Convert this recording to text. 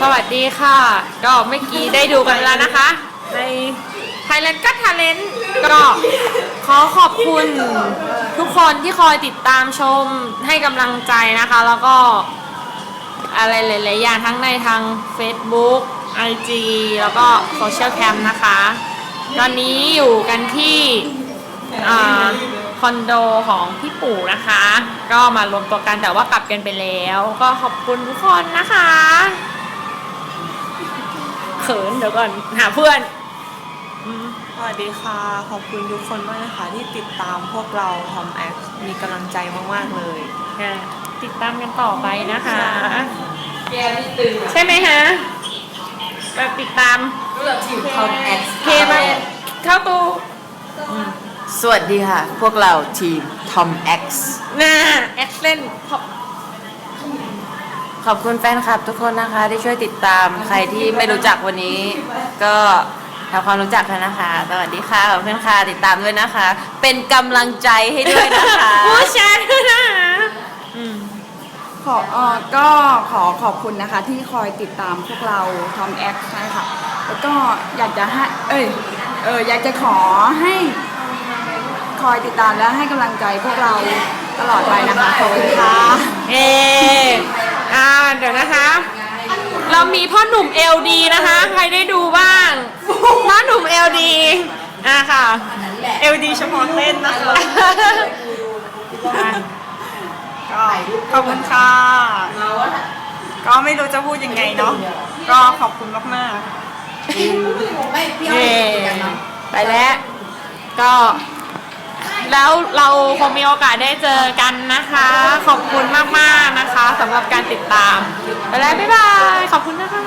สวัสดีค่ะ ก็เมื่อกี้ได้ดูกันแล้วนะคะ ใน Thailand ก็ Talent ก็ขอขอบคุณทุกคนที่คอยติดตามชมให้กำลังใจนะคะ แล้วก็อะไรหลายๆอย่างทั้งในทาง Facebook IG แล้วก็โซเชียลแคมนะคะ ตอนนี้อยู่กันที่คอนโดของพี่ปู่นะคะ ก็มารวมตัวกันแต่ว่ากลับกันไปแล้ว ก็ขอบคุณทุกคนนะคะ ขินเดี๋ยวก่อนหาเพื่อน สวัสดีค่ะ ขอบคุณทุกคนมากนะคะ ที่ติดตามพวกเราทอมแอคมีกำลังใจมาก ๆ เลย ค่ะติดตามกันต่อไปนะคะใช่ไหมฮะแบบติดตามทอมแอ็กซ์เคมาเข้าตู้สวัสดีค่ะ พวกเราทีม Tom X หน้าแอคเซน ขอบคุณแฟนคลับทุกคนนะคะ ที่ช่วยติดตามใครที่ไม่รู้จักวันนี้ ก็ทำความรู้จักกันนะคะ สวัสดีค่ะขอบคุณค่ะติดตามด้วยนะคะ เป็นกำลังใจให้ด้วยนะคะ ผู้ชายด้วยนะคะอืมขอเอ่อก็ขอขอบคุณนะคะ ที่คอยติดตามพวกเรา Tom X ใช่ค่ะ แล้วก็อยากจะให้เอ้ยเอออยากจะขอให้คอยติดตามและให้กำลังใจพวกเราตลอดไปนะคะขอบคุณค่ะ เอ อ่าเดี๋ยวนะคะ เรามีพ่อหนุ่ม LD นะคะ ใครได้ดูบ้าง พ่อหนุ่ม LD อ่าค่ะ LD เฉพาะเต้นนะคะอะก็ขอบคุณค่ะก็ไม่รู้จะพูดยังไงเนาะก็ขอบคุณมากเย้ไปแล้วก็ แล้วเราคงมีโอกาสได้เจอกันนะคะ ขอบคุณมากๆนะคะ สำหรับการติดตาม ไปแล้วบ๊ายบาย ขอบคุณนะคะ